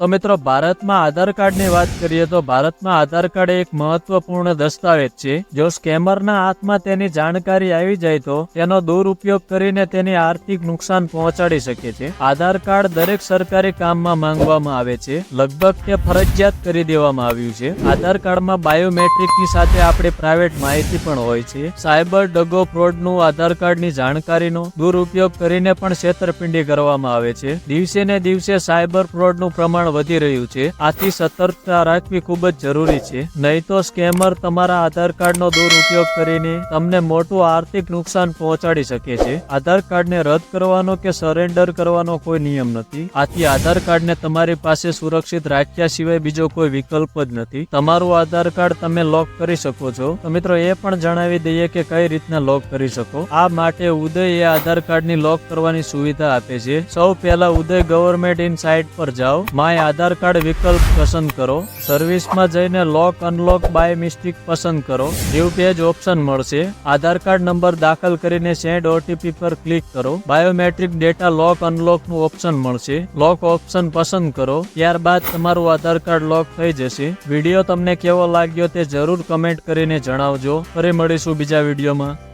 તો મિત્રો, ભારતમાં આધાર કાર્ડની વાત કરીએ તો ભારતમાં આધાર કાર્ડ એક મહત્વપૂર્ણ દસ્તાવેજ છે. જો સ્કેમરના હાથમાં તેની જાણકારી આવી જાય તો તેનો દુરુપયોગ કરીને તેની આર્થિક નુકસાન પહોંચાડી શકે છે. આધાર કાર્ડ દરેક સરકારી કામમાં માંગવામાં આવે છે. લગભગ તે ફરજિયાત કરી દેવામાં આવ્યું છે. આધાર કાર્ડમાં બાયોમેટ્રિકની સાથે આપણી પ્રાઇવેટ માહિતી પણ હોય છે. સાયબર ડગો ફ્રોડનું આધાર કાર્ડની જાણકારીનો દુરુપયોગ કરીને પણ છેતરપિંડી કરવામાં આવે છે. દિવસે ને દિવસે સાયબર ફ્રોડનું પ્રમાણ વધી રહ્યું છે. આથી સતર્કતા રાખવી ખૂબ જ જરૂરી છે. નહીં તો સ્કેમર તમારા આધાર કાર્ડનો દુરુપયોગ કરીને તમને મોટું આર્થિક નુકસાન પહોંચાડી શકે છે. આધાર કાર્ડને રદ કરવાનો કે સરેન્ડર કરવાનો કોઈ નિયમ નથી. આથી આધાર કાર્ડને તમારી પાસે સુરક્ષિત રાખ્યા સિવાય બીજો કોઈ વિકલ્પ જ નથી. તમારું આધાર કાર્ડ તમે લોક કરી શકો છો. તો મિત્રો, એ પણ જણાવી દઈએ કે કઈ રીતના લોક કરી શકો. આ માટે ઉદય એ આધાર કાર્ડની લોક કરવાની સુવિધા આપે છે. સૌ પહેલા ઉદય ગવર્મેન્ટ ઇન સાઇટ પર જાઓ. માય આધાર કાર્ડ વિકલ્પ પસંદ કરો. સર્વિસમાં જઈને લોક અનલોક બાય મિસ્ટેક પસંદ કરો. ન્યૂ પેજ ઓપ્શન મળશે. આધાર કાર્ડ નંબર દાખલ કરીને સેન્ડ ઓટીપી પર ક્લિક કરો. બાયોમેટ્રિક ડેટા લોક અનલોકનું ઓપ્શન મળશે. લોક ઓપ્શન પસંદ કરો. ત્યારબાદ તમારું આધાર કાર્ડ લોક થઈ જશે. વીડિયો તમને કેવો લાગ્યો તે જરૂર કમેન્ટ કરીને જણાવજો. ફરી મળીશું બીજા વિડીયોમાં.